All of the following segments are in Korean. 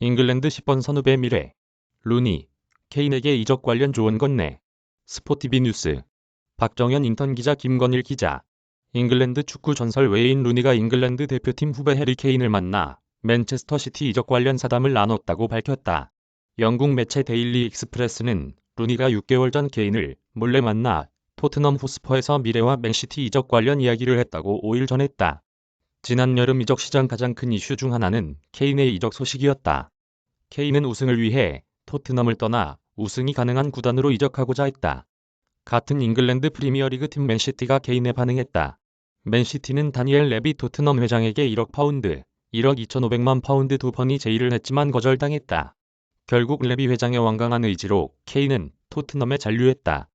잉글랜드 10번 선후배 미래. 루니. 케인에게 이적 관련 조언 건네. 스포티비 뉴스. 박정현 인턴 기자 김건일 기자. 잉글랜드 축구 전설 웨인 루니가 잉글랜드 대표팀 후배 해리 케인을 만나 맨체스터 시티 이적 관련 사담을 나눴다고 밝혔다. 영국 매체 데일리 익스프레스는 루니가 6개월 전 케인을 몰래 만나 토트넘 호스퍼에서 미래와 맨시티 이적 관련 이야기를 했다고 5일 전했다. 지난 여름 이적 시장 가장 큰 이슈 중 하나는 케인의 이적 소식이었다. 케인은 우승을 위해 토트넘을 떠나 우승이 가능한 구단으로 이적하고자 했다. 같은 잉글랜드 프리미어리그 팀 맨시티가 케인에 반응했다. 맨시티는 다니엘 레비 토트넘 회장에게 1억 파운드, 1억 2,500만 파운드 두 번이 제의를 했지만 거절당했다. 결국 레비 회장의 완강한 의지로 케인은 토트넘에 잔류했다.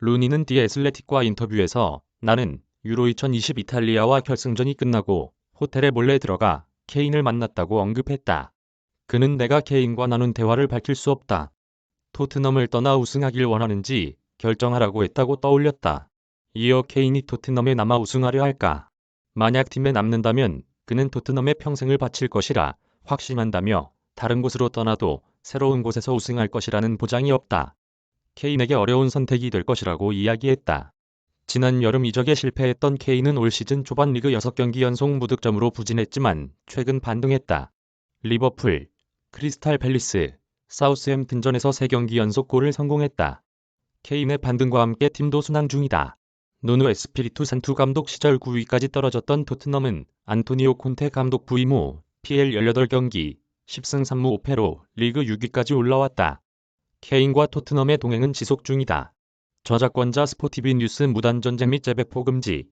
루니는 디 애슬레틱과 인터뷰에서 나는 유로 2020 이탈리아와 결승전이 끝나고 호텔에 몰래 들어가 케인을 만났다고 언급했다. 그는 내가 케인과 나눈 대화를 밝힐 수 없다. 토트넘을 떠나 우승하길 원하는지 결정하라고 했다고 떠올렸다. 이어 케인이 토트넘에 남아 우승하려 할까? 만약 팀에 남는다면 그는 토트넘에 평생을 바칠 것이라 확신한다며 다른 곳으로 떠나도 새로운 곳에서 우승할 것이라는 보장이 없다. 케인에게 어려운 선택이 될 것이라고 이야기했다. 지난 여름 이적에 실패했던 케인은 올 시즌 초반 리그 6경기 연속 무득점으로 부진했지만 최근 반등했다. 리버풀, 크리스탈 팰리스, 사우스햄튼전에서 3경기 연속 골을 성공했다. 케인의 반등과 함께 팀도 순항 중이다. 누누 에스피리투 산투 감독 시절 9위까지 떨어졌던 토트넘은 안토니오 콘테 감독 부임 후 PL 18경기 10승 3무 5패로 리그 6위까지 올라왔다. 케인과 토트넘의 동행은 지속 중이다. 저작권자 스포티비 뉴스 무단전쟁 및 재배포 금지